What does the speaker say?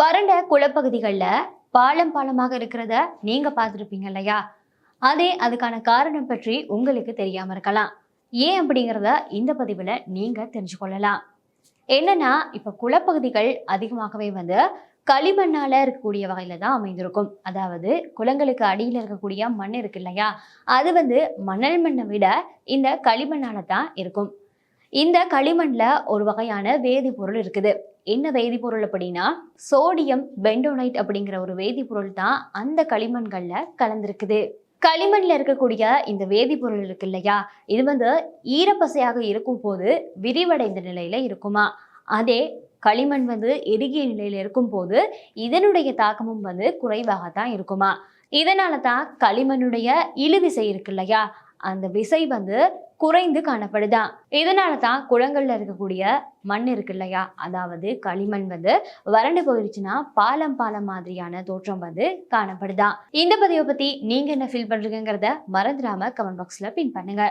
வறண்ட குளப்பகுதிகளில் பாலம் பாலமாக இருக்கிறத நீங்கள் பார்த்துருப்பீங்க இல்லையா? அதே அதுக்கான காரணம் பற்றி உங்களுக்கு தெரியாமல் இருக்கலாம். ஏன் அப்படிங்கிறத இந்த பதிவில் நீங்கள் தெரிஞ்சு கொள்ளலாம். என்னன்னா குளப்பகுதிகள் அதிகமாகவே வந்து களிமண்ணால் இருக்கக்கூடிய வகையில் தான் அமைந்திருக்கும். அதாவது குளங்களுக்கு அடியில் இருக்கக்கூடிய மண் இருக்கு இல்லையா? அது வந்து மணல் மண்ணை விட இந்த களிமண்ணால் தான் இருக்கும். இந்த களிமண்ல ஒரு வகையான வேதிப்பொருள் இருக்குது. என்ன வேதிப்பொருள் அப்படின்னா சோடியம் பெண்டோனைட் அப்படிங்கிற ஒரு வேதிப்பொருள் தான் அந்த களிமண்கள்ல கலந்திருக்குது. களிமண்ல இருக்கக்கூடிய இந்த வேதிப்பொருள் இருக்கு இல்லையா? இது வந்து ஈரப்பசையாக இருக்கும் போது விரிவடைந்த நிலையில இருக்குமா? அதே களிமண் வந்து எருகிய நிலையில் இருக்கும் போது இதனுடைய தாக்கமும் வந்து குறைவாக தான் இருக்குமா? இதனால தான் களிமண்ணுடைய இழுவிசை இருக்கு இல்லையா? அந்த விசை வந்து குறைந்து காணப்படுதான் இதனால தான் குளங்கள்ல இருக்கக்கூடிய மண் இருக்கு இல்லையா? அதாவது களிமண் வந்து வறண்டு போயிருச்சுன்னா பாலம் பாலம் மாதிரியான தோற்றம் வந்து காணப்படுதான் இந்த பதிவை பத்தி நீங்க என்ன ஃபீல் பண்றீங்கிறத மறந்துடாம கமெண்ட் பாக்ஸ்ல பின் பண்ணுங்க.